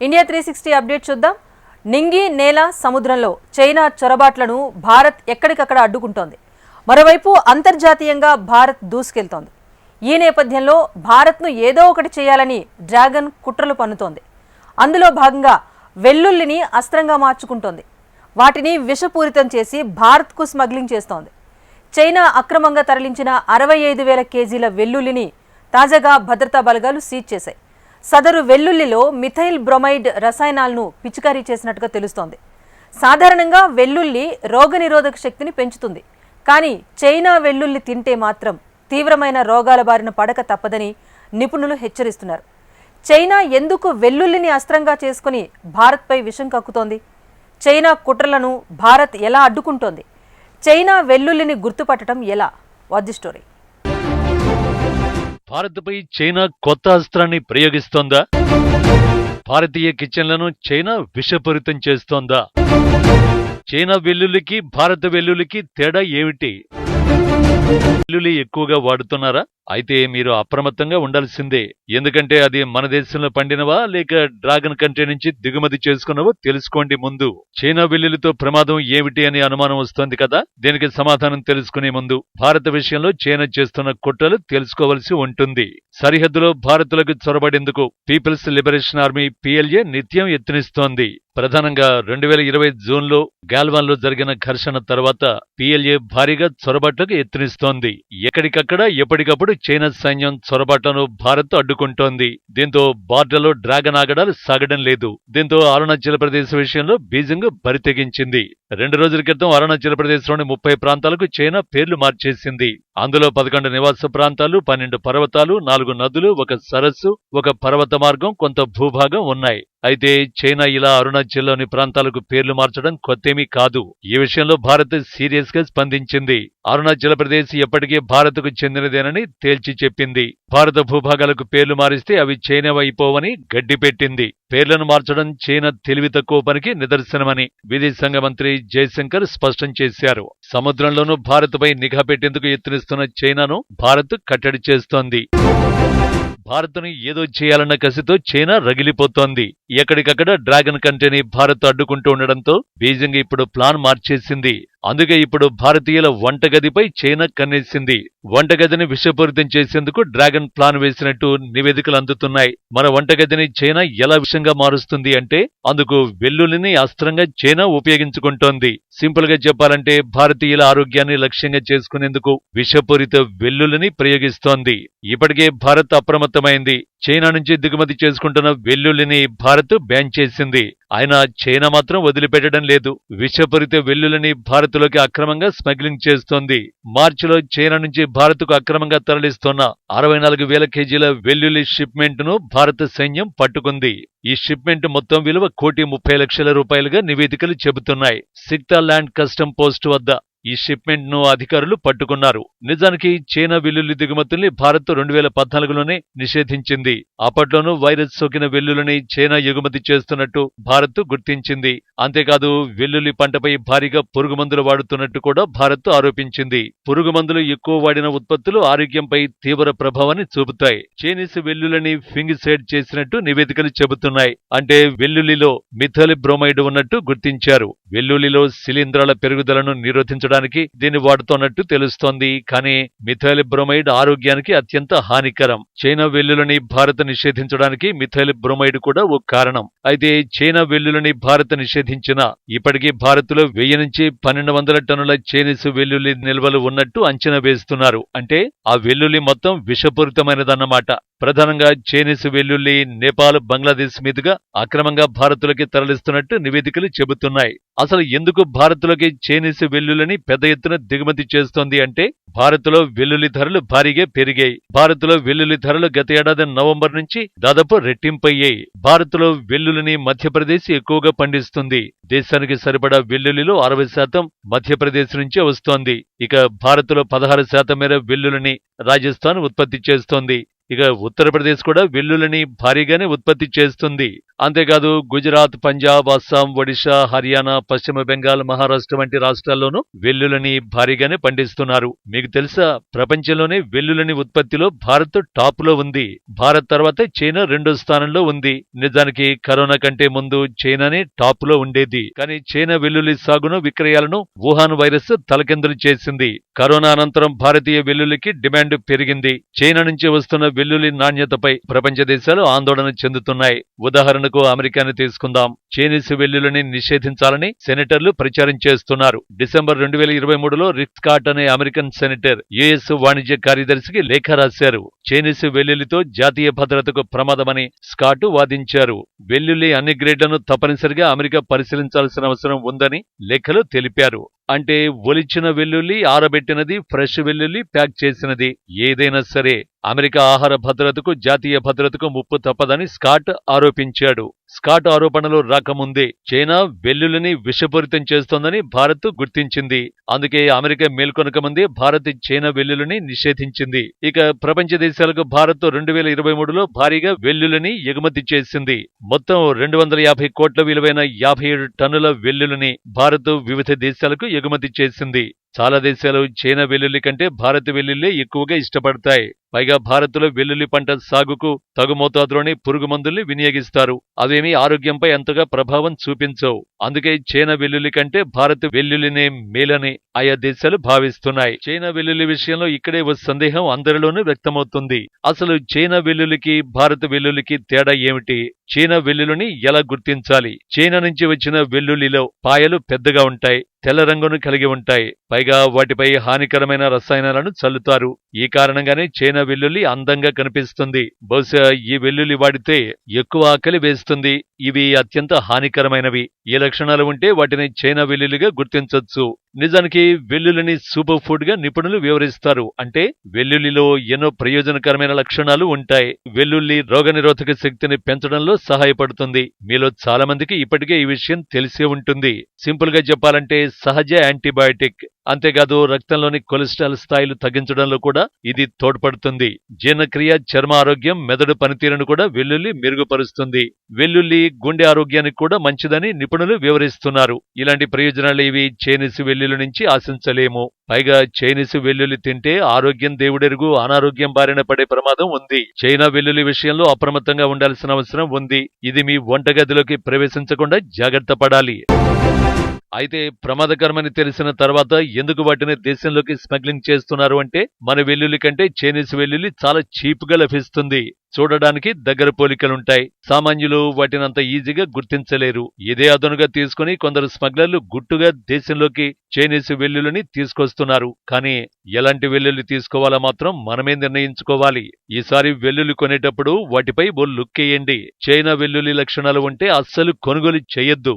India three sixty update చూద్దాం. నింగి నేల సముద్రంలో చైనా చొరబాట్లను భారత్ ఎక్కడికక్కడ అడ్డుకుంటోంది. మరోవైపు అంతర్జాతీయంగా భారత్ దూసుకెళ్తోంది. ఈ నేపథ్యంలో భారత్ను ఏదో ఒకటి చేయాలని డ్రాగన్ కుట్రలు పన్నుతోంది. అందులో భాగంగా వెల్లుల్లిని అస్త్రంగా మార్చుకుంటోంది. వాటిని విషపూరితం చేసి భారత్కు స్మగ్లింగ్ చేస్తోంది. చైనా అక్రమంగా తరలించిన అరవై ఐదు వేల కేజీల వెల్లుల్లిని తాజాగా భద్రతా బలగాలు సీజ్ చేశాయి. సదరు వెల్లుల్లిలో మిథైల్ బ్రొమైడ్ రసాయనాలను పిచికారీ చేసినట్టుగా తెలుస్తోంది. సాధారణంగా వెల్లుల్లి రోగనిరోధక శక్తిని పెంచుతుంది. కానీ చైనా వెల్లుల్లి తింటే మాత్రం తీవ్రమైన రోగాల బారిన పడక తప్పదని నిపుణులు హెచ్చరిస్తున్నారు. చైనా ఎందుకు వెల్లుల్లిని అస్త్రంగా చేసుకుని భారత్పై విషం కక్కుతోంది? చైనా కుట్రలను భారత్ ఎలా అడ్డుకుంటోంది? చైనా వెల్లుల్లిని గుర్తుపట్టడం ఎలా? What the story. భారత్పై చైనా కొత్త అస్త్రాన్ని ప్రయోగిస్తోందా? భారతీయ కిచెన్లను చైనా విషపూరితం చేస్తోందా? చైనా వెల్లుల్లికి భారత వెల్లుల్లికి తేడా ఏమిటి? వెల్లుల్లి ఎక్కువగా వాడుతున్నారా? అయితే మీరు అప్రమత్తంగా ఉండాల్సిందే. ఎందుకంటే అది మన దేశంలో పండినవా లేక డ్రాగన్ కంట్రీ నుంచి దిగుమతి చేసుకున్నవో తెలుసుకోండి ముందు. చైనా వెల్లుల్లితో ప్రమాదం ఏమిటి అని అనుమానం వస్తోంది కదా? దీనికి సమాధానం తెలుసుకునే ముందు భారత విషయంలో చైనా చేస్తున్న కుట్రలు తెలుసుకోవలసి ఉంటుంది. సరిహద్దులో భారత్లకు చొరబడేందుకు పీపుల్స్ లిబరేషన్ ఆర్మీ పిఎల్ఏ నిత్యం యత్నిస్తోంది. ప్రధానంగా రెండు వేల ఇరవై జూన్లో గాల్వాన్లో జరిగిన ఘర్షణ తర్వాత పిఎల్ఏ భారీగా చొరబాట్లకు యత్నిస్తోంది. ఎక్కడికక్కడ ఎప్పటికప్పుడు చైనా సైన్యం చొరబాట్లను భారత్ అడ్డుకుంటోంది. దీంతో బార్డర్లో డ్రాగన్ ఆగడాలు సాగడం లేదు. దీంతో అరుణాచల్ ప్రదేశ్ విషయంలో బీజింగ్ బరితెగించింది రెండు రోజుల క్రితం అరుణాచల్ ప్రదేశ్లోని ముప్పై ప్రాంతాలకు చైనా పేర్లు మార్చేసింది. అందులో పదకొండు నివాస ప్రాంతాలు పన్నెండు పర్వతాలు నాలుగు నదులు ఒక సరస్సు ఒక పర్వత మార్గం కొంత భూభాగం ఉన్నాయి. అయితే చైనా ఇలా అరుణాచల్లోని ప్రాంతాలకు పేర్లు మార్చడం కొత్తేమీ కాదు. ఈ విషయంలో భారత్ సీరియస్గా స్పందించింది. అరుణాచల్ ప్రదేశ్ ఎప్పటికీ భారత్కు చెందినదేనని తేల్చి చెప్పింది. భారత భూభాగాలకు పేర్లు మారిస్తే అవి చైనా అయిపోవని గడ్డిపెట్టింది పేర్లను మార్చడం చైనా తెలివి తక్కువ పనికి నిదర్శనమని విదేశాంగ మంత్రి జయశంకర్ స్పష్టం చేశారు. సముద్రంలోనూ భారత్పై నిఘా పెట్టేందుకు యత్నిస్తున్న చైనాను భారత్ కట్టడి చేస్తోంది. భారత్ను ఏదో చేయాలన్న కసితో చైనా రగిలిపోతోంది. ఎక్కడికక్కడ డ్రాగన్ కంట్రీని భారత్ అడ్డుకుంటూ ఉండడంతో బీజింగ్ ఇప్పుడు ప్లాన్ మార్చేసింది. అందుకే ఇప్పుడు భారతీయుల వంటగదిపై చైనా కన్నేసింది. వంటగదిని విషపూరితం చేసేందుకు డ్రాగన్ ప్లాన్ వేసినట్టు నివేదికలు అందుతున్నాయి. మన వంటగదిని చైనా ఎలా విషంగా మారుస్తుంది అంటే అందుకు వెల్లుల్లిని అస్త్రంగా చైనా ఉపయోగించుకుంటోంది. సింపుల్గా చెప్పాలంటే భారతీయుల ఆరోగ్యాన్ని లక్ష్యంగా చేసుకునేందుకు విషపూరిత వెల్లుల్లిని ప్రయోగిస్తోంది. ఇప్పటికే భారత్ అప్రమత్తమైంది. చైనా నుంచి దిగుమతి చేసుకుంటున్న వెల్లుల్లిని భారత్ బ్యాన్ చేసింది. ఆయన చైనా మాత్రం వదిలిపెట్టడం లేదు. విషపూరిత వెల్లుల్లిని భారత్లోకి అక్రమంగా స్మగ్లింగ్ చేస్తోంది. మార్చిలో చైనా నుంచి భారత్కు అక్రమంగా తరలిస్తున్న అరవై నాలుగు వేల కేజీల వెల్లుల్లి షిప్మెంట్ను భారత సైన్యం పట్టుకుంది. ఈ షిప్మెంట్ మొత్తం విలువ కోటి ముప్పై లక్షల రూపాయలుగా నివేదికలు చెబుతున్నాయి. సిక్తా ల్యాండ్ కస్టమ్ పోస్ట్ వద్ద ఈ షిప్మెంట్ను అధికారులు పట్టుకున్నారు. నిజానికి చైనా వెల్లుల్లి దిగుమతుల్ని భారత్ రెండు వేల పద్నాలుగులోనే నిషేధించింది. అప్పట్లోనూ వైరస్ సోకిన వెల్లుల్లిని చైనా ఎగుమతి చేస్తున్నట్టు భారత్ గుర్తించింది. అంతేకాదు వెల్లుల్లి పంటపై భారీగా పురుగు మందులు వాడుతున్నట్టు కూడా భారత్ ఆరోపించింది. పురుగు మందులు ఎక్కువ వాడిన ఉత్పత్తులు ఆరోగ్యంపై తీవ్ర ప్రభావాన్ని చూపుతాయి. చైనీస్ వెల్లుల్లిని ఫింగిసైడ్ చేసినట్టు నివేదికలు చెబుతున్నాయి. అంటే వెల్లుల్లిలో మిథలి బ్రోమైడ్ ఉన్నట్టు గుర్తించారు. వెల్లుల్లిలో శిలీంధ్రాల పెరుగుదలను నిరోధించడం నిరోధించడానికి దీన్ని వాడుతున్నట్టు తెలుస్తోంది. కానీ మిథైల్ బ్రోమైడ్ ఆరోగ్యానికి అత్యంత హానికరం. చైనా వెల్లులని భారత్ నిషేధించడానికి మిథైల్ బ్రోమైడ్ కూడా ఓ కారణం. అయితే చైనా వెల్లులని భారత్ నిషేధించిన ఇప్పటికీ భారత్లో వెయ్యి నుంచి పన్నెండు వందల టన్నుల చైనీస్ వెల్లుల్లి నిల్వలు ఉన్నట్టు అంచనా వేస్తున్నారు. అంటే ఆ వెల్లుల్లి మొత్తం విషపూరితమైనదన్నమాట. ప్రధానంగా చైనీస్ వెల్లుల్లి నేపాల్ బంగ్లాదేశ్ మీదుగా అక్రమంగా భారత్లోకి తరలిస్తున్నట్టు నివేదికలు చెబుతున్నాయి. అసలు ఎందుకు భారత్లోకి చైనీస్ వెల్లుల్లిని పెద్ద ఎత్తున దిగుమతి చేస్తోంది అంటే భారత్లో వెల్లుల్లి ధరలు భారీగా పెరిగాయి. భారత్లో వెల్లుల్లి ధరలు గత ఏడాది నవంబర్ నుంచి దాదాపు రెట్టింపయ్యాయి భారత్లో వెల్లుల్లిని మధ్యప్రదేశ్ ఎక్కువగా పండిస్తుంది. దేశానికి సరిపడా వెల్లుల్లిలో అరవై శాతం మధ్యప్రదేశ్ నుంచే వస్తోంది. ఇక భారత్లో పదహారు శాతం మేర వెల్లుల్లిని రాజస్థాన్ ఉత్పత్తి చేస్తోంది. ఇక ఉత్తరప్రదేశ్ కూడా వెల్లుల్లిని భారీగానే ఉత్పత్తి చేస్తుంది. అంతేకాదు గుజరాత్ పంజాబ్ అస్సాం ఒడిశా హర్యానా పశ్చిమ బెంగాల్ మహారాష్ట్ర వంటి రాష్ట్రాల్లోనూ వెల్లుల్లిని భారీగానే పండిస్తున్నారు. మీకు తెలుసా ప్రపంచంలోనే వెల్లుల్లిని ఉత్పత్తిలో భారత్ టాప్లో ఉంది. భారత్ తర్వాత చైనా రెండో స్థానంలో ఉంది. నిజానికి కరోనా కంటే ముందు చైనానే టాప్లో ఉండేది. కానీ చైనా వెల్లుల్లి సాగును విక్రయాలను వుహాన్ వైరస్ తలకిందులు చేసింది. కరోనా అనంతరం భారతీయ వెల్లుల్లికి డిమాండ్ పెరిగింది. చైనా నుంచి వస్తున్న వెల్లుల్లి నాణ్యతపై ప్రపంచ దేశాలు ఆందోళన చెందుతున్నాయి. ఉదాహరణకు అమెరికాని తీసుకుందాం. చేనేసి వెల్లులని నిషేధించాలని సెనేటర్లు ప్రచారం చేస్తున్నారు. డిసెంబర్ రెండు వేల ఇరవై మూడులో రిక్స్కాట్ అనే అమెరికన్ సెనేటర్ యుఎస్ వాణిజ్య కార్యదర్శికి లేఖ రాశారు. చేనేసి వెల్లుల్లితో జాతీయ భద్రతకు ప్రమాదమని స్కాట్ వాదించారు. వెల్లుల్లి అన్ని గ్రేడ్లను తప్పనిసరిగా అమెరికా పరిశీలించాల్సిన అవసరం ఉందని లేఖలో తెలిపారు. అంటే ఒలిచిన వెల్లుల్లి ఆరబెట్టినది ఫ్రెష్ వెల్లుల్లి ప్యాక్ చేసినది. ఏదైనా సరే అమెరికా ఆహార భద్రతకు జాతీయ భద్రతకు ముప్పు తప్పదని స్కాట్ ఆరోపించాడు. స్కాట్ ఆరోపణలు రాకముందే చైనా వెల్లుల్లిని విషపూరితం చేస్తోందని భారత్ గుర్తించింది. అందుకే అమెరికా మేల్కొనక ముందే భారత్ చైనా వెల్లుల్లిని నిషేధించింది. ఇక ప్రపంచ దేశాలకు భారత్ రెండు వేల ఇరవై మూడులో భారీగా వెల్లుల్లిని ఎగుమతి చేసింది. మొత్తం రెండు వందల యాభై కోట్ల విలువైన యాభై ఏడు టన్నుల వెల్లుల్లిని భారత్ వివిధ దేశాలకు ఎగుమతి చేసింది. చాలా దేశాలు చైనా వెల్లుల్లి కంటే భారత వెల్లుల్లి ఎక్కువగా ఇష్టపడతాయి. పైగా భారత్లో వెల్లుల్లి పంట సాగుకు తగు మోతాదులోనే పురుగు మందుల్ని వినియోగిస్తారు. అవేమీ ఆరోగ్యంపై అంతగా ప్రభావం చూపించవు. అందుకే చైనా వెల్లుల్లి కంటే భారత్ వెల్లుల్లినే మేలని ఆయా దేశాలు భావిస్తున్నాయి. చైనా వెల్లుల్లి విషయంలో ఇక్కడే ఓ సందేహం అందరిలోనూ వ్యక్తమవుతుంది. అసలు చైనా వెల్లుల్లికి భారత వెల్లుల్లికి తేడా ఏమిటి? చైనా వెల్లుల్లిని ఎలా గుర్తించాలి? చైనా నుంచి వచ్చిన వెల్లుల్లిలో పాయలు పెద్దగా ఉంటాయి తెల్ల రంగును కలిగి ఉంటాయి. పైగా వాటిపై హానికరమైన రసాయనాలను చల్లుతారు. ఈ కారణంగానే చైనా వెల్లుల్లి అందంగా కనిపిస్తుంది. బహుశా ఈ వెల్లుల్లి వాడితే ఎక్కువ ఆకలి వేస్తుంది. ఇవి అత్యంత హానికరమైనవి. ఈ లక్షణాలు ఉంటే వాటిని చైనా వెల్లుల్లిగా గుర్తించవచ్చు నిజానికి వెల్లుల్లిని సూపర్ ఫుడ్గా నిపుణులు వివరిస్తారు. అంటే వెల్లుల్లిలో ఎన్నో ప్రయోజనకరమైన లక్షణాలు ఉంటాయి. వెల్లుల్లి రోగనిరోధక శక్తిని పెంచడంలో సహాయపడుతుంది. మీలో చాలా మందికి ఇప్పటికే ఈ విషయం తెలిసే ఉంటుంది. సింపుల్గా చెప్పాలంటే సహజ యాంటీబయాటిక్. అంతేకాదు రక్తంలోని కొలెస్ట్రాల్ స్థాయిలు తగ్గించడంలో కూడా ఇది తోడ్పడుతుంది. జీర్ణక్రియ చర్మ ఆరోగ్యం మెదడు పనితీరును కూడా వెల్లుల్లి మెరుగుపరుస్తుంది. వెల్లుల్లి గుండె ఆరోగ్యానికి కూడా మంచిదని నిపుణులు వివరిస్తున్నారు. ఇలాంటి ప్రయోజనాలు ఇవి చైనీస్ వెల్లుల్లి నుంచి ఆశించలేము. పైగా చైనీస్ వెల్లుల్లి తింటే ఆరోగ్యం దేవుడెరుగు అనారోగ్యం బారిన పడే ప్రమాదం ఉంది. చైనా వెల్లుల్లి విషయంలో అప్రమత్తంగా ఉండాల్సిన అవసరం ఉంది. ఇది మీ వంటగదిలోకి ప్రవేశించకుండా జాగ్రత్త పడాలి. అయితే ప్రమాదకరమని తెలిసిన తర్వాత ఎందుకు వాటిని దేశంలోకి స్మగ్లింగ్ చేస్తున్నారు అంటే మన వెల్లుల్లి కంటే చైనీస్ వెల్లుల్లి చాలా చీప్గా లభిస్తుంది. చూడడానికి దగ్గర పోలికలుంటాయి. సామాన్యులు వాటిని అంత ఈజీగా గుర్తించలేరు. ఇదే అదనుగా తీసుకుని కొందరు స్మగ్లర్లు గుట్టుగా దేశంలోకి చైనీస్ వెల్లుల్లిని తీసుకొస్తున్నారు. కానీ ఎలాంటి వెల్లుల్లి తీసుకోవాలో మాత్రం మనమే నిర్ణయించుకోవాలి. ఈసారి వెల్లుల్లి కొనేటప్పుడు వాటిపై ఓ లుక్ వేయండి చైనా వెల్లుల్లి లక్షణాలు ఉంటే అస్సలు కొనుగోలు చేయొద్దు.